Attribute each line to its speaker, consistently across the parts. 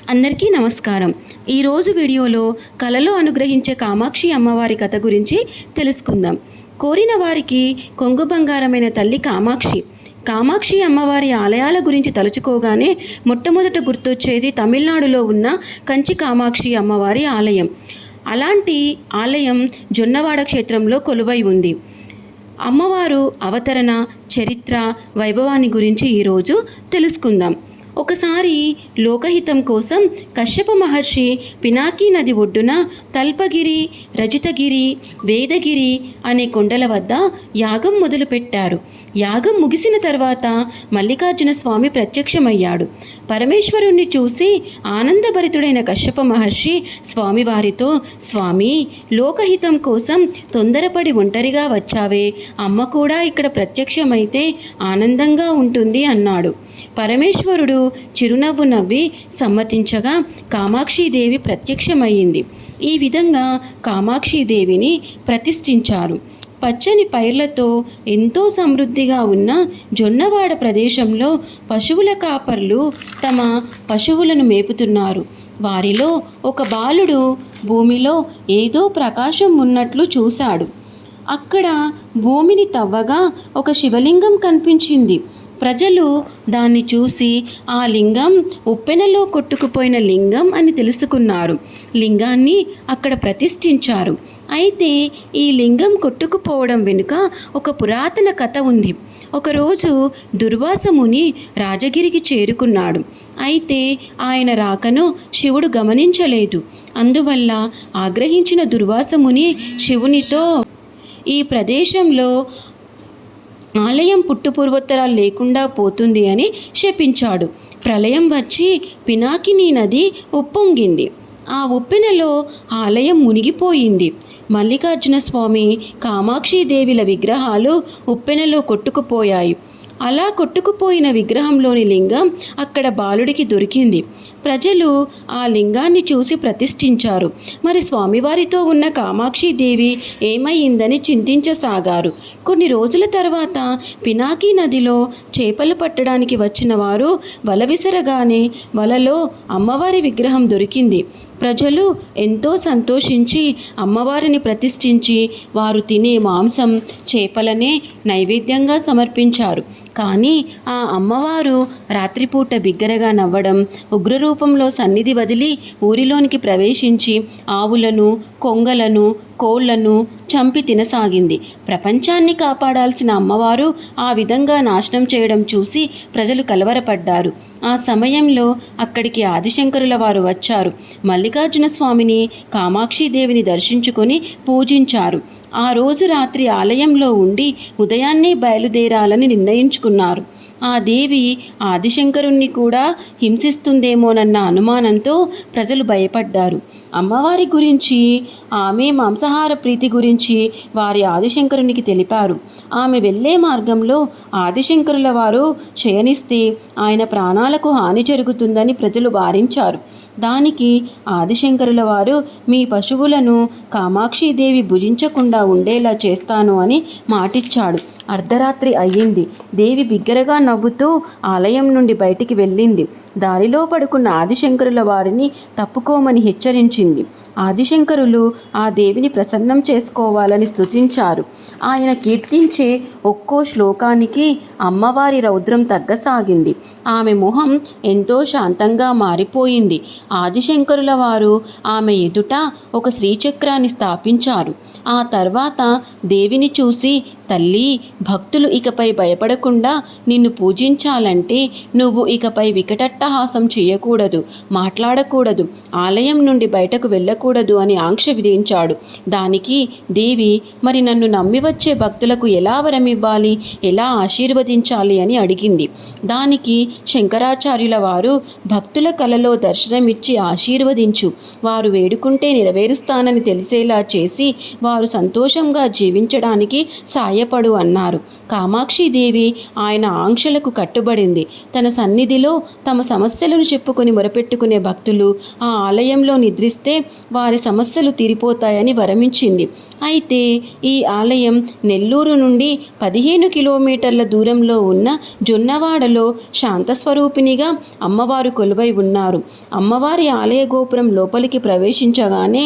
Speaker 1: అందరికీ నమస్కారం. ఈరోజు వీడియోలో కలలో అనుగ్రహించే కామాక్షి అమ్మవారి కథ గురించి తెలుసుకుందాం. కోరిన వారికి కొంగు బంగారమైన తల్లి కామాక్షి. కామాక్షి అమ్మవారి ఆలయాల గురించి తలుచుకోగానే మొట్టమొదట గుర్తొచ్చేది తమిళనాడులో ఉన్న కంచి కామాక్షి అమ్మవారి ఆలయం. అలాంటి ఆలయం జొన్నవాడ క్షేత్రంలో కొలువై ఉంది. అమ్మవారు అవతరణ చరిత్ర వైభవాన్ని గురించి ఈరోజు తెలుసుకుందాం. ఒకసారి లోకహితం కోసం కశ్యప మహర్షి పినాకీ నది ఒడ్డున తల్పగిరి రజితగిరి వేదగిరి అనే కొండల వద్ద యాగం మొదలుపెట్టారు. యాగం ముగిసిన తర్వాత మల్లికార్జున స్వామి ప్రత్యక్షమయ్యాడు. పరమేశ్వరుణ్ణి చూసి ఆనందభరితుడైన కశ్యప మహర్షి స్వామివారితో స్వామి లోకహితం కోసం తొందరపడి ఒంటరిగా వచ్చావే. అమ్మ కూడా ఇక్కడ ప్రత్యక్షమైతే ఆనందంగా ఉంటుంది అన్నాడు. పరమేశ్వరుడు చిరునవ్వు నవ్వి సమ్మతించగా కామాక్షీదేవి ప్రత్యక్షమయ్యింది. ఈ విధంగా కామాక్షీదేవిని ప్రతిష్ఠించారు. పచ్చని పైర్లతో ఎంతో సమృద్ధిగా ఉన్న జొన్నవాడ ప్రదేశంలో పశువుల కాపర్లు తమ పశువులను మేపుతున్నారు. వారిలో ఒక బాలుడు భూమిలో ఏదో ప్రకాశం ఉన్నట్లు చూశాడు. అక్కడ భూమిని తవ్వగా ఒక శివలింగం కనిపించింది. ప్రజలు దాన్ని చూసి ఆ లింగం ఉప్పెనలో కొట్టుకుపోయిన లింగం అని తెలుసుకున్నారు. లింగాన్ని అక్కడ ప్రతిష్ఠించారు. అయితే ఈ లింగం కొట్టుకుపోవడం వెనుక ఒక పురాతన కథ ఉంది. ఒకరోజు దుర్వాసముని రాజగిరికి చేరుకున్నాడు. అయితే ఆయన రాకను శివుడు గమనించలేదు. అందువల్ల ఆగ్రహించిన దుర్వాసముని శివునితో ఈ ప్రదేశంలో ఆలయం పుట్టుపూర్వోత్తరాలు లేకుండా పోతుంది అని శపించాడు. ప్రళయం వచ్చి పినాకిని నది ఉప్పొంగింది. ఆ ఉప్పెనలో ఆలయం మునిగిపోయింది. మల్లికార్జున స్వామి కామాక్షిదేవిల విగ్రహాలు ఉప్పెనలో కొట్టుకుపోయాయి. అలా కొట్టుకుపోయిన విగ్రహంలోని లింగం అక్కడ బాలుడికి దొరికింది. ప్రజలు ఆ లింగాన్ని చూసి ప్రతిష్ఠించారు. మరి స్వామివారితో ఉన్న కామాక్షిదేవి ఏమైందని చింతించసాగారు. కొన్ని రోజుల తర్వాత పినాకీ నదిలో చేపలు పట్టడానికి వచ్చిన వారు వల విసరగానే వలలో అమ్మవారి విగ్రహం దొరికింది. ప్రజలు ఎంతో సంతోషించి అమ్మవారిని ప్రతిష్ఠించి వారు తినే మాంసం చేపలనే నైవేద్యంగా సమర్పించారు. కానీ ఆ అమ్మవారు రాత్రిపూట బిగ్గరగా నవ్వడం ఉగ్రరూపంలో సన్నిధి వదిలి ఊరిలోనికి ప్రవేశించి ఆవులను కొంగలను కోళ్ళను చంపి తినసాగింది. ప్రపంచాన్ని కాపాడాల్సిన అమ్మవారు ఆ విధంగా నాశనం చేయడం చూసి ప్రజలు కలవరపడ్డారు. ఆ సమయంలో అక్కడికి ఆదిశంకరుల వారు వచ్చారు. మల్లికార్జున స్వామిని కామాక్షిదేవిని దర్శించుకొని పూజించారు. ఆ రోజు రాత్రి ఆలయంలో ఉండి ఉదయాన్నే బయలుదేరాలని నిర్ణయించుకున్నారు. ఆ దేవి ఆదిశంకరుణ్ణి కూడా హింసిస్తుందేమోనన్న అనుమానంతో ప్రజలు భయపడ్డారు. అమ్మవారి గురించి ఆమె మాంసాహార ప్రీతి గురించి వారి ఆదిశంకరునికి తెలిపారు. ఆమె వెళ్ళే మార్గంలో ఆదిశంకరుల వారు శయనిస్తే ఆయన ప్రాణాలకు హాని జరుగుతుందని ప్రజలు వారించారు. దానికి ఆదిశంకరుల వారు మీ పశువులను కామాక్షిదేవి భుజించకుండా ఉండేలా చేస్తాను అని మాటిచ్చాడు. అర్ధరాత్రి అయ్యింది. దేవి బిగ్గరగా నవ్వుతూ ఆలయం నుండి బయటికి వెళ్ళింది. దారిలో పడుకున్న ఆదిశంకరుల వారిని తప్పుకోమని హెచ్చరించింది. ఆదిశంకరులు ఆ దేవిని ప్రసన్నం చేసుకోవాలని స్తుతించారు. ఆయన కీర్తించే ఒక్కో శ్లోకానికి అమ్మవారి రౌద్రం తగ్గసాగింది. ఆమె మొహం ఎంతో శాంతంగా మారిపోయింది. ఆదిశంకరుల వారు ఆమె ఎదుట ఒక శ్రీచక్రాన్ని స్థాపించారు. ఆ తర్వాత దేవిని చూసి తల్లి భక్తులు ఇకపై భయపడకుండా నిన్ను పూజించాలంటే నువ్వు ఇకపై వికటట్టహాసం చేయకూడదు మాట్లాడకూడదు ఆలయం నుండి బయటకు వెళ్ళకూడదు అని ఆంక్ష విధించాడు. దానికి దేవి మరి నన్ను నమ్మి వచ్చే భక్తులకు ఎలా వరమివ్వాలి ఎలా ఆశీర్వదించాలి? అని అడిగింది. దానికి శంకరాచార్యుల వారు భక్తుల కలలో దర్శనమిచ్చి ఆశీర్వదించు వారు వేడుకుంటే నెరవేరుస్తానని తెలిసేలా చేసి వారు వారు సంతోషంగా జీవించడానికి సాయపడు అన్నారు. కామాక్షిదేవి ఆయన ఆంక్షలకు కట్టుబడింది. తన సన్నిధిలో తమ సమస్యలను చెప్పుకొని మొరపెట్టుకునే భక్తులు ఆ ఆలయంలో నిద్రిస్తే వారి సమస్యలు తీరిపోతాయని వరమించింది. అయితే ఈ ఆలయం నెల్లూరు నుండి పదిహేను కిలోమీటర్ల దూరంలో ఉన్న జొన్నవాడలో శాంతస్వరూపిణిగా అమ్మవారు కొలువై ఉన్నారు. అమ్మవారి ఆలయ గోపురం లోపలికి ప్రవేశించగానే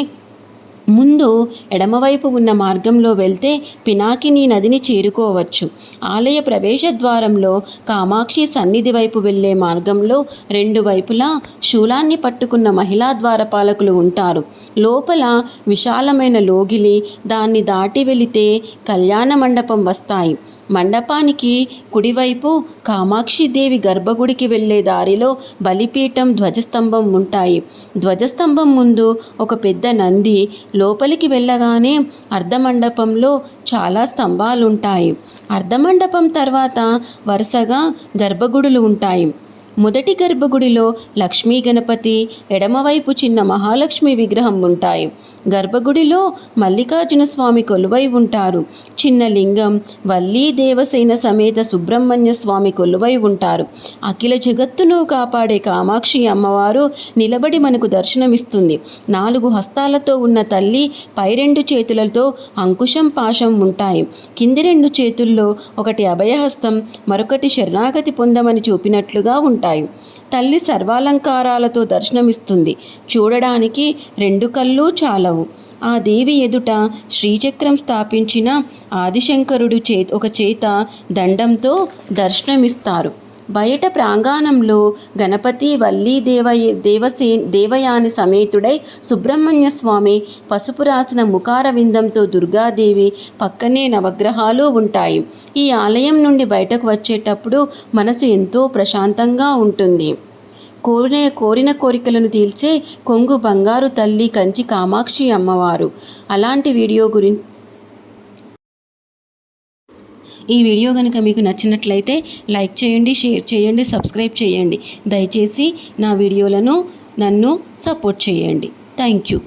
Speaker 1: ముందు ఎడమవైపు ఉన్న మార్గంలో వెళ్తే పినాకిని నదిని చేరుకోవచ్చు. ఆలయ ప్రవేశ ద్వారంలో కామాక్షి సన్నిధి వైపు వెళ్ళే మార్గంలో రెండు వైపులా శూలాన్ని పట్టుకున్న మహిళా ద్వారపాలకులు ఉంటారు. లోపల విశాలమైన లోగిలి దాన్ని దాటి వెళితే కళ్యాణ మండపం వస్తాయి. మండపానికి కుడివైపు కామాక్షిదేవి గర్భగుడికి వెళ్ళే దారిలో బలిపీఠం ధ్వజస్తంభం ఉంటాయి. ధ్వజస్తంభం ముందు ఒక పెద్ద నంది లోపలికి వెళ్ళగానే అర్ధమండపంలో చాలా స్తంభాలుంటాయి. అర్ధమండపం తర్వాత వరుసగా గర్భగుడులు ఉంటాయి. మొదటి గర్భగుడిలో లక్ష్మీ గణపతి ఎడమవైపు చిన్న మహాలక్ష్మి విగ్రహం ఉంటాయి. గర్భగుడిలో మల్లికార్జున స్వామి కొలువై ఉంటారు. చిన్న లింగం వల్లీ దేవసేన సమేత సుబ్రహ్మణ్య స్వామి కొలువై ఉంటారు. అఖిల జగత్తును కాపాడే కామాక్షి అమ్మవారు నిలబడి మనకు దర్శనమిస్తుంది. నాలుగు హస్తాలతో ఉన్న తల్లి పై రెండు చేతులతో అంకుశం పాశం ఉంటాయి. కింది రెండు చేతుల్లో ఒకటి అభయహస్తం మరొకటి శరణాగతి పొందమని చూపినట్లుగా ఉంటాయి. తల్లి సర్వాలంకారాలతో దర్శనమిస్తుంది. చూడడానికి రెండు కళ్ళు చాలవు. ఆ దేవి ఎదుట శ్రీచక్రం స్థాపించిన ఆదిశంకరుడు చే ఒక చేత దండంతో దర్శనమిస్తారు. బయట ప్రాంగణంలో గణపతి వల్లి దేవయ దేవసే దేవయాని సమేతుడై సుబ్రహ్మణ్య స్వామి పసుపు రాసిన ముఖార విందంతో దుర్గాదేవి పక్కనే నవగ్రహాలు ఉంటాయి. ఈ ఆలయం నుండి బయటకు వచ్చేటప్పుడు మనసు ఎంతో ప్రశాంతంగా ఉంటుంది. కోరిన కోరిన కోరికలను తీల్చే కొంగు బంగారు తల్లి కంచి కామాక్షి అమ్మవారు. అలాంటి వీడియో గురించి ఈ వీడియో కనుక మీకు నచ్చినట్లయితే లైక్ చేయండి షేర్ చేయండి సబ్స్క్రైబ్ చేయండి. దయచేసి నా వీడియోలను నన్ను సపోర్ట్ చేయండి. Thank you.